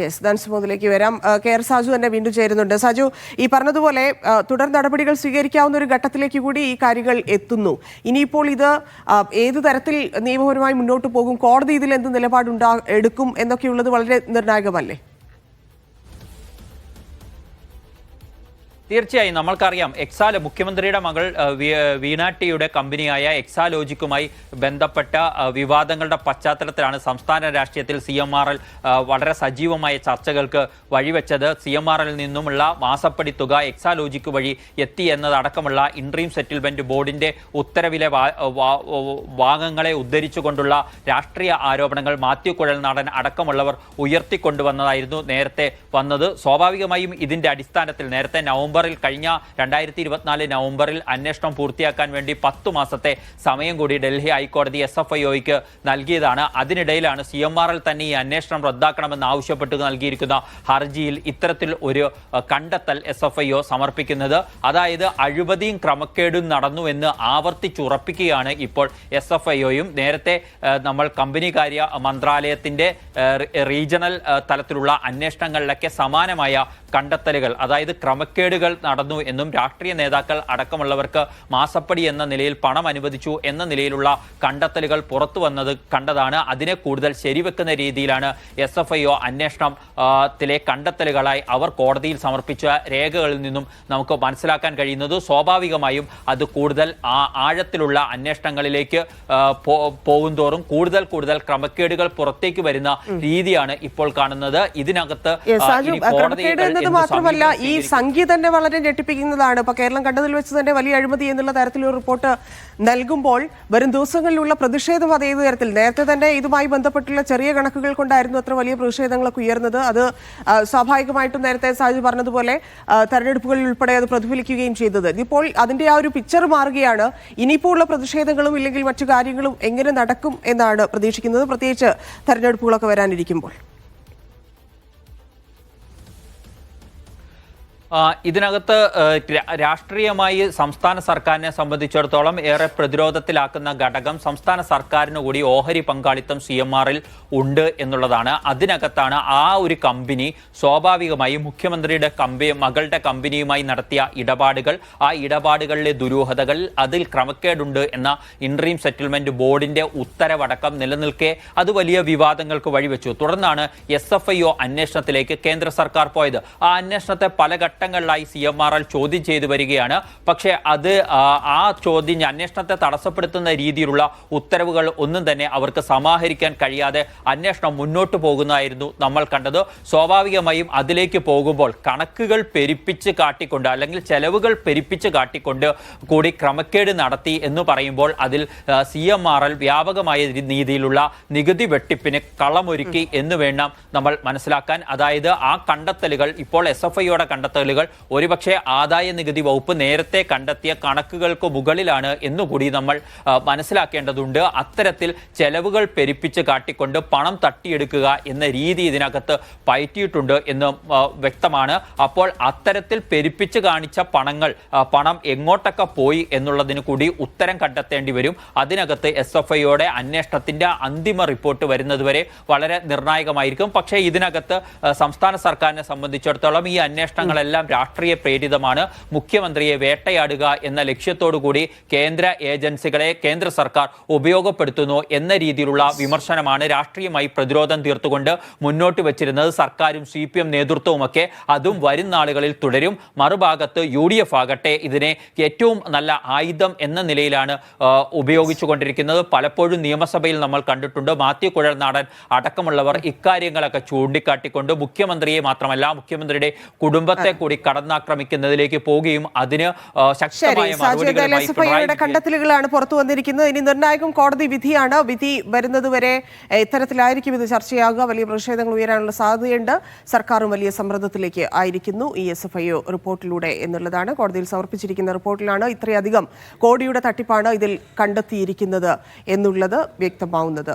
Yes ധൻസുമോദിലേക്ക് വരാം. K R Saju തന്നെ വീണ്ടും ചേരുന്നുണ്ട്. സാജു ഈ പറഞ്ഞതുപോലെ തുടർ നടപടികൾ സ്വീകരിക്കാവുന്ന ഒരു ഘട്ടത്തിലേക്ക് കൂടി ഈ കാര്യങ്ങൾ എത്തുന്നു. ഇനിയിപ്പോൾ ഇത് ഏത് തരത്തിൽ നിയമപരമായി മുന്നോട്ട് പോകും കോടതി ഇതിൽ എന്ത് നിലപാടുണ്ടാ എടുക്കും എന്നൊക്കെയുള്ളത് വളരെ നിർണായകമല്ലേ? തീർച്ചയായും നമ്മൾക്കറിയാം എക്സാല മുഖ്യമന്ത്രിയുടെ മകൾ വീണാട്ടിയുടെ കമ്പനിയായ എക്സാലോജിക്കുമായി ബന്ധപ്പെട്ട വിവാദങ്ങളുടെ പശ്ചാത്തലത്തിലാണ് സംസ്ഥാന രാഷ്ട്രീയത്തിൽ സി എം ആർ എൽ വളരെ സജീവമായ ചർച്ചകൾക്ക് വഴിവെച്ചത്. സി എം ആർ എൽ നിന്നുമുള്ള മാസപ്പടി തുക എക്സാലോജിക്ക് വഴി എത്തി എന്നതടക്കമുള്ള ഇൻട്രീം സെറ്റിൽമെന്റ് ബോർഡിന്റെ ഉത്തരവിലെ ഭാഗങ്ങളെ ഉദ്ധരിച്ചുകൊണ്ടുള്ള രാഷ്ട്രീയ ആരോപണങ്ങൾ മാത്യു കുഴൽനാടൻ അടക്കമുള്ളവർ ഉയർത്തിക്കൊണ്ടുവന്നതായിരുന്നു നേരത്തെ വന്നത്. സ്വാഭാവികമായും ഇതിന്റെ അടിസ്ഥാനത്തിൽ നേരത്തെ നവംബറിൽ കഴിഞ്ഞ രണ്ടായിരത്തി ഇരുപത്തിനാല് നവംബറിൽ അന്വേഷണം പൂർത്തിയാക്കാൻ വേണ്ടി പത്തു മാസത്തെ സമയം കൂടി ഡൽഹി ഹൈക്കോടതി എസ് എഫ് ഐഒയ്ക്ക് നൽകിയതാണ്. അതിനിടയിലാണ് സി എം ആർ എൽ തന്നെ ഈ അന്വേഷണം റദ്ദാക്കണമെന്ന് ആവശ്യപ്പെട്ട് നൽകിയിരിക്കുന്ന ഹർജിയിൽ ഇത്തരത്തിൽ ഒരു കണ്ടെത്തൽ എസ് എഫ് ഐഒ സമർപ്പിക്കുന്നത്. അതായത് അഴിമതിയും ക്രമക്കേടും നടന്നു എന്ന് ആവർത്തിച്ചുറപ്പിക്കുകയാണ് ഇപ്പോൾ എസ് എഫ് ഐഒയും നേരത്തെ നമ്മൾ കമ്പനി കാര്യ മന്ത്രാലയത്തിന്റെ റീജിയണൽ തലത്തിലുള്ള അന്വേഷണങ്ങളിലൊക്കെ സമാനമായ കണ്ടെത്തലുകൾ അതായത് ക്രമക്കേടുകൾ നടന്നു എന്നും രാഷ്ട്രീയ നേതാക്കൾ അടക്കമുള്ളവർക്ക് മാസപ്പടി എന്ന നിലയിൽ പണം അനുവദിച്ചു എന്ന നിലയിലുള്ള കണ്ടെത്തലുകൾ പുറത്തു വന്നത് കണ്ടതാണ്. അതിനെ കൂടുതൽ ശരിവെക്കുന്ന രീതിയിലാണ് എസ് എഫ് ഐ ഒ അന്വേഷണം ത്തിലെ കണ്ടെത്തലുകളായി അവർ കോടതിയിൽ സമർപ്പിച്ച രേഖകളിൽ നിന്നും നമുക്ക് മനസ്സിലാക്കാൻ കഴിയുന്നത്. സ്വാഭാവികമായും അത് കൂടുതൽ ആ- ആഴത്തിലുള്ള അന്വേഷണങ്ങളിലേക്ക് പോകുന്തോറും കൂടുതൽ കൂടുതൽ ക്രമക്കേടുകൾ പുറത്തേക്ക് വരുന്ന രീതിയാണ് ഇപ്പോൾ കാണുന്നത്. ഇതിനകത്ത് മാത്രമല്ല ഈ? സംഖ്യ തന്നെ വളരെ ഞെട്ടിപ്പിക്കുന്നതാണ്. ഇപ്പോൾ കേരളം കണ്ടതിൽ വെച്ച് തന്നെ വലിയ അഴിമതി എന്നുള്ള തരത്തിലൊരു റിപ്പോർട്ട് നൽകുമ്പോൾ വരും ദിവസങ്ങളിലുള്ള പ്രതിഷേധം അതേ തരത്തിൽ. നേരത്തെ തന്നെ ഇതുമായി ബന്ധപ്പെട്ടുള്ള ചെറിയ കണക്കുകൾ കൊണ്ടായിരുന്നു അത്ര വലിയ പ്രതിഷേധങ്ങളൊക്കെ ഉയർന്നത്. അത് സ്വാഭാവികമായിട്ടും നേരത്തെ സാജു പറഞ്ഞതുപോലെ തെരഞ്ഞെടുപ്പുകളിൽ ഉൾപ്പെടെ അത് പ്രതിഫലിക്കുകയും ചെയ്തത്. ഇപ്പോൾ അതിന്റെ ആ ഒരു പിക്ചർ മാറുകയാണ്. ഇനിയിപ്പോൾ ഉള്ള പ്രതിഷേധങ്ങളും ഇല്ലെങ്കിൽ മറ്റു കാര്യങ്ങളും എങ്ങനെ നടക്കും എന്നാണ് പ്രതീക്ഷിക്കുന്നത്. പ്രത്യേകിച്ച് തെരഞ്ഞെടുപ്പുകളൊക്കെ വരാനിരിക്കുമ്പോൾ. ഇതിനകത്ത് രാഷ്ട്രീയമായി സംസ്ഥാന സർക്കാരിനെ സംബന്ധിച്ചിടത്തോളം ഏറെ പ്രതിരോധത്തിലാക്കുന്ന ഘടകം സംസ്ഥാന സർക്കാരിന് കൂടി ഓഹരി പങ്കാളിത്തം സി എം ആറിൽ ഉണ്ട് എന്നുള്ളതാണ്. അതിനകത്താണ് ആ ഒരു കമ്പനി സ്വാഭാവികമായും മുഖ്യമന്ത്രിയുടെ കമ്പനി മകളുടെ കമ്പനിയുമായി നടത്തിയ ഇടപാടുകൾ. ആ ഇടപാടുകളിലെ ദുരൂഹതകൾ അതിൽ ക്രമക്കേടുണ്ട് എന്ന ഇൻട്രീം സെറ്റിൽമെന്റ് ബോർഡിന്റെ ഉത്തരവടക്കം നിലനിൽക്കെ അത് വലിയ വിവാദങ്ങൾക്ക് വഴിവെച്ചു. തുടർന്നാണ് എസ് എഫ് ഐ ഒ അന്വേഷണത്തിലേക്ക് കേന്ദ്ര സർക്കാർ പോയത്. ആ അന്വേഷണത്തെ പല ഘട്ടങ്ങളിലായി സി എം ആർ എൽ ചോദ്യം ചെയ്തു വരികയാണ്. പക്ഷേ അത് ആ, ചോദ്യം അന്വേഷണത്തെ തടസ്സപ്പെടുത്തുന്ന രീതിയിലുള്ള ഉത്തരവുകൾ ഒന്നും തന്നെ അവർക്ക് സമാഹരിക്കാൻ കഴിയാതെ അന്വേഷണം മുന്നോട്ട് പോകുന്നതായിരുന്നു നമ്മൾ കണ്ടത്. സ്വാഭാവികമായും അതിലേക്ക് പോകുമ്പോൾ കണക്കുകൾ പെരുപ്പിച്ച് കാട്ടിക്കൊണ്ട് അല്ലെങ്കിൽ ചെലവുകൾ പെരുപ്പിച്ച് കാട്ടിക്കൊണ്ട് കൂടി ക്രമക്കേട് നടത്തി എന്ന് പറയുമ്പോൾ അതിൽ സി എം ആർ എൽ വ്യാപകമായ രീതിയിലുള്ള നികുതി വെട്ടിപ്പിന് കളമൊരുക്കി എന്ന് വേണം നമ്മൾ മനസ്സിലാക്കാൻ. അതായത് ആ കണ്ടെത്തലുകൾ ഇപ്പോൾ എസ് എഫ് ഐയുടെ കണ്ടെത്തലുകൾ ഒരുപക്ഷെ ആദായ നികുതി വകുപ്പ് നേരത്തെ കണ്ടെത്തിയ കണക്കുകൾക്ക് മുകളിലാണ് എന്നുകൂടി നമ്മൾ മനസ്സിലാക്കേണ്ടതുണ്ട്. അത്തരത്തിൽ ചെലവുകൾ പെരുപ്പിച്ച് കാട്ടിക്കൊണ്ട് പണം തട്ടിയെടുക്കുക എന്ന രീതി ഇതിനകത്ത് പയറ്റിയിട്ടുണ്ട് എന്ന് വ്യക്തമാണ്. അപ്പോൾ അത്തരത്തിൽ പെരുപ്പിച്ച് കാണിച്ച പണങ്ങൾ പണം എങ്ങോട്ടൊക്കെ പോയി എന്നുള്ളതിന് കൂടി ഉത്തരം കണ്ടെത്തേണ്ടി വരും. അതിനകത്ത് എസ് എഫ് ഐയുടെ അന്വേഷണത്തിന്റെ അന്തിമ റിപ്പോർട്ട് വരുന്നതുവരെ വളരെ നിർണായകമായിരിക്കും. പക്ഷേ ഇതിനകത്ത് സംസ്ഥാന സർക്കാരിനെ സംബന്ധിച്ചിടത്തോളം ഈ അന്വേഷണങ്ങളെല്ലാം രാഷ്ട്രീയ പ്രേരിതമാണ്. മുഖ്യമന്ത്രിയെ വേട്ടയാടുക എന്ന ലക്ഷ്യത്തോടു കൂടി കേന്ദ്ര ഏജൻസികളെ കേന്ദ്ര സർക്കാർ ഉപയോഗപ്പെടുത്തുന്നു എന്ന രീതിയിലുള്ള വിമർശനമാണ് രാഷ്ട്രീയമായി പ്രതിരോധം തീർത്തുകൊണ്ട് മുന്നോട്ട് വച്ചിരുന്നത്. സർക്കാരും സി പി എം നേതൃത്വവുമൊക്കെ അതും വരും നാളുകളിൽ തുടരും. മറുഭാഗത്ത് യു ഡി എഫ് ആകട്ടെ ഇതിനെ ഏറ്റവും നല്ല ആയുധം എന്ന നിലയിലാണ് ഉപയോഗിച്ചുകൊണ്ടിരിക്കുന്നത്. പലപ്പോഴും നിയമസഭയിൽ നമ്മൾ കണ്ടിട്ടുണ്ട് മാത്യു കുഴൽനാടൻ അടക്കമുള്ളവർ ഇക്കാര്യങ്ങളൊക്കെ ചൂണ്ടിക്കാട്ടിക്കൊണ്ട് മുഖ്യമന്ത്രിയെ മാത്രമല്ല മുഖ്യമന്ത്രിയുടെ കുടുംബത്തെ കൂടി കടന്നാക്രമിക്കുന്നതിലേക്ക് പോവുകയും അതിന് ശക്തമായ കണ്ടെത്തലുകളാണ് പുറത്തു വന്നിരിക്കുന്നത്. ഇനി നിർണായകം കോടതി വിധിയാണ്. വിധി വരുന്നതുവരെ ഇത്തരത്തിലായിരിക്കും ഇത് ചർച്ചയാകുക. വലിയ പ്രതിഷേധങ്ങൾ ഉയരാനുള്ള സാധ്യതയുണ്ട്. സർക്കാരും വലിയ സമ്മർദ്ദത്തിലേക്ക് ആയിരിക്കുന്നു. ഈ എസ് എഫ് ഐ റിപ്പോർട്ടിലൂടെ എന്നുള്ളതാണ്. കോടതിയിൽ സമർപ്പിച്ചിരിക്കുന്ന റിപ്പോർട്ടിലാണ് ഇത്രയധികം കോടിയുടെ തട്ടിപ്പാണ് ഇതിൽ കണ്ടെത്തിയിരിക്കുന്നത് എന്നുള്ളത് വ്യക്തമാവുന്നത്.